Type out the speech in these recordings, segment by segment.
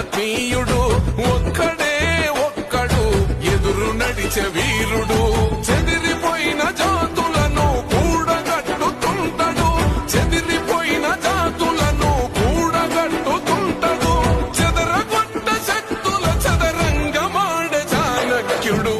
ఆత్మీయుడు ఒక్కడే ఒక్కడు ఎదురు నడిచే వీరుడు. చెదిరిపోయిన జాతులను కూడగట్టుతుంటడు. చెదిరిపోయిన జాతులను కూడగట్టుతుంటడు. చెదరగొట్ట శక్తుల చదరంగమాడ చాణక్యుడు.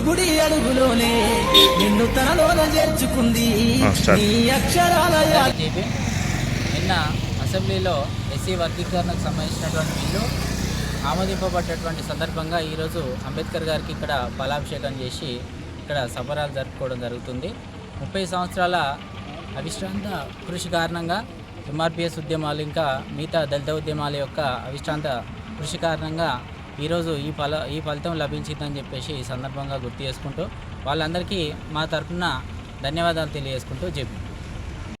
బుడి అడుగులోనే నిన్ను తనలోన చేర్చుకుంది. నీ అక్షరాల నిన్న అసెంబ్లీలో ఎస్సీ వర్గీకరణకు సంబంధించినటువంటి బిల్లు ఆమోదింపబడ్డటువంటి సందర్భంగా ఈరోజు అంబేద్కర్ గారికి ఇక్కడ ఫలాభిషేకం చేసి ఇక్కడ సంబరాలు జరుపుకోవడం జరుగుతుంది. ముప్పై సంవత్సరాల అవిశ్రాంత కృషి కారణంగా ఎంఆర్పిఎస్ ఉద్యమాలు ఇంకా మిగతా దళిత ఉద్యమాల యొక్క అవిశ్రాంత కృషి కారణంగా ఈరోజు ఈ ఫల ఈ ఫలితం లభించిందని చెప్పేసి ఈ సందర్భంగా గుర్తు చేసుకుంటూ వాళ్ళందరికీ మా తరఫున ధన్యవాదాలు తెలియజేసుకుంటూ చెప్పి